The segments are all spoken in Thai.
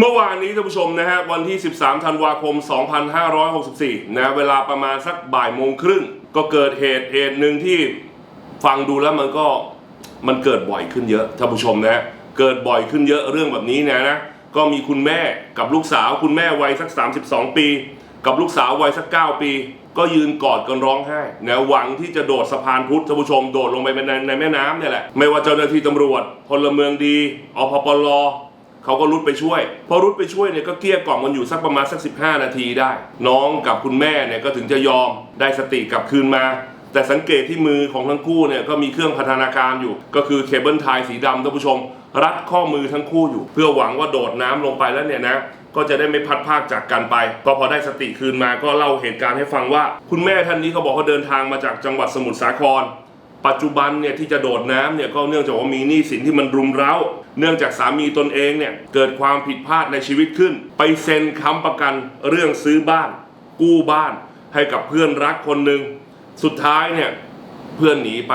เมื่อวานนี้ท่านผู้ชมนะฮะวันที่ 13 ธันวาคม 2564 นะเวลาประมาณสักบ่ายโมงครึ่ง ก็เกิดเหตุเหตุหนึ่งที่ฟังดูแล้วมันก็มันเกิดบ่อยขึ้นเยอะท่านผู้ชมนะเกิดบ่อยขึ้นเยอะเรื่องแบบนี้นยนะก็มีคุณแม่กับลูกสาวคุณแม่วัยสัก 32 ปี กับลูกสาววัยสัก 9 ปี ก็ยืนกอดกันร้องไห้นะหวังที่จะโดดสะพานพุทธท่านผู้ชมโดดลงไปในในแม่น้ำเนี่ยแหละไม่ว่าเจ้าหน้าที่ตำรวจพลเมืองดีอพปล เขาก็รุดไปช่วย พอรุดไปช่วยเนี่ยก็เกลี้ยกล่อมกันอยู่สักประมาณสัก 15 นาทีได้ น้องกับคุณแม่เนี่ยก็ถึงจะยอมได้สติกลับคืนมา แต่สังเกตที่มือของทั้งคู่เนี่ยก็มีเครื่องพัฒนาการอยู่ ก็คือเคเบิลไทยสีดำท่านผู้ชม รัดข้อมือทั้งคู่อยู่ เพื่อหวังว่าโดดน้ำลงไปแล้วเนี่ยนะก็จะได้ไม่พัดภาคจากกันไป ก็พอได้สติคืนมาก็เล่าเหตุการณ์ให้ฟังว่า คุณแม่ท่านนี้เขาบอกเขาเดินทางมาจากจังหวัดสมุทรสาคร ปัจจุบันเนี่ยที่จะโดดน้ำเนี่ยก็เนื่องจากว่ามีหนี้สินที่มันรุมเร้า เนื่องจากสามีตนเองเนี่ยเกิดความผิดพลาดในชีวิตขึ้น ไปเซ็นค้ำประกันเรื่องซื้อบ้าน กู้บ้าน ให้กับเพื่อนรักคนหนึ่งสุดท้ายเนี่ยเพื่อนหนีไป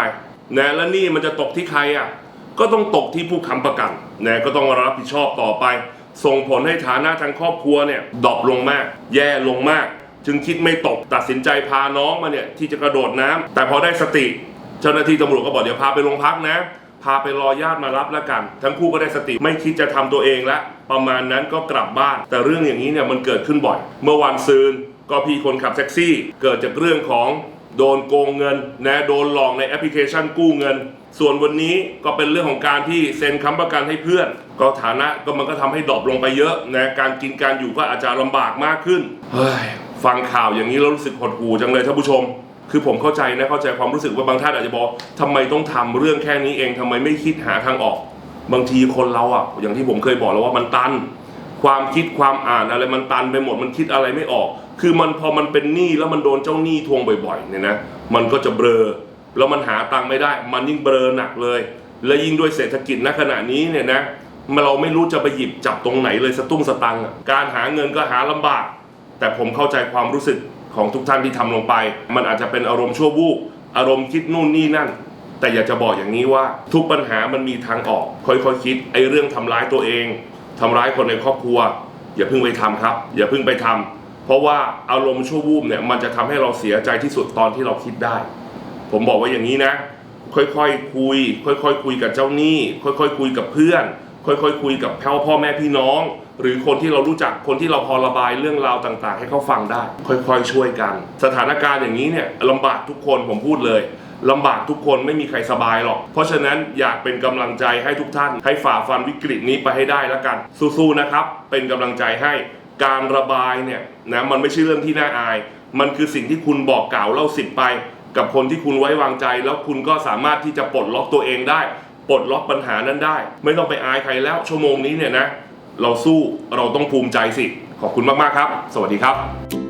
นะแล้วนี่มันจะตกที่ใครอะก็ต้องตกที่ผู้ค้ำประกันนะก็ต้องรับผิดชอบต่อไป ส่งผลให้ฐานะทางครอบครัวเนี่ยดรอปลงมาก แย่ลงมาก จึงคิดไม่ตกตัดสินใจพาน้องมาเนี่ยที่จะกระโดดน้ำแต่พอได้สติ เจ้าหน้าที่ตำรวจก็บอกเดี๋ยวพาไปโรงพักนะ พาไปรอญาติมารับแล้วกัน ทั้งคู่ก็ได้สติไม่คิดจะทำตัวเองละประมาณนั้นก็กลับบ้าน แต่เรื่องอย่างนี้เนี่ยมันเกิดขึ้นบ่อย เมื่อวันซืนก็พี่คนขับแท็กซี่ เกิดจากเรื่องของโดนโกงเงินนะโดนหลอกในแอปพลิเคชันกู้เงิน ส่วนวันนี้ก็เป็นเรื่องของการที่เซ็นค้ำประกันให้เพื่อน ก็ฐานะก็มันก็ทำให้ดรอปลงไปเยอะนะการกินการอยู่ก็อาจจะลำบากมากขึ้นเฮ้ยฟังข่าวอย่างนี้แล้วรู้สึกหดหู่จังเลยท่านผู้ชม คือผมเข้าใจนะเข้าใจความรู้สึกว่าบางท่านอาจจะบอกทำไมต้องทำเรื่องแค่นี้เองทำไมไม่คิดหาทางออก บางทีคนเราอะอย่างที่ผมเคยบอกแล้วว่ามันตัน ความคิดความอ่านอะไรมันตันไปหมดมันคิดอะไรไม่ออก คือมันพอมันเป็นหนี้แล้วมันโดนเจ้าหนี้ทวงบ่อยๆเนี่ยนะมันก็จะเบลอแล้วมันหาตังค์ไม่ได้ มันยิ่งเบลอหนักเลย และยิ่งด้วยเศรษฐกิจณขณะนี้เนี่ยนะเราไม่รู้จะไปหยิบจับตรงไหนเลยสตุ้งสตังค์การหาเงินก็หาลำบาก แต่ผมเข้าใจความรู้สึก ของทุกท่านที่ทำลงไป มันอาจจะเป็นอารมณ์ชั่ววูบอารมณ์คิดนู่นนี่นั่น แต่อยากจะบอกอย่างนี้ว่า ทุกปัญหามันมีทางออกค่อยๆคคิดไอ้เรื่องทำร้ายตัวเองทำร้ายคนในครอบครัว อย่าเพิ่งไปทำครับ อย่าเพิ่งไปทำเพราะว่าอารมณ์ชั่ววูบเนี่ยมันจะทำให้เราเสียใจที่สุดตอนที่เราคิดได้ ผมบอกว่าอย่างนี้นะ ค่อยๆคุย ค่อยๆคุยกับเจ้าหนี้ ค่อยๆคุยกับเพื่อน ค่อยๆคุยกับพ่อพ่อแม่พี่น้อง หรือคนที่เรารู้จักคนที่เราพอระบายเรื่องราวต่างๆ ให้เขาฟังได้ ค่อยๆช่วยกัน สถานการณ์อย่างนี้เนี่ยลำบากทุกคนผมพูดเลยลำบากทุกคนไม่มีใครสบายหรอก เพราะฉะนั้นอยากเป็นกำลังใจให้ทุกท่าน ให้ฝ่าฟันวิกฤตนี้ไปให้ได้แล้วกัน สู้ๆนะครับ เป็นกำลังใจให้การระบายเนี่ยนะมันไม่ใช่เรื่องที่น่าอาย มันคือสิ่งที่คุณบอกกล่าวเล่าสิบไป กับคนที่คุณไว้วางใจ แล้วคุณก็สามารถที่จะปลดล็อกตัวเองได้ ปลดล็อกปัญหานั้นได้ ไม่ต้องไปอายใครแล้วชั่วโมงนี้เนี่ยนะ เราสู้เราต้องภูมิใจสิ ขอบคุณมาก ๆ ครับ สวัสดีครับ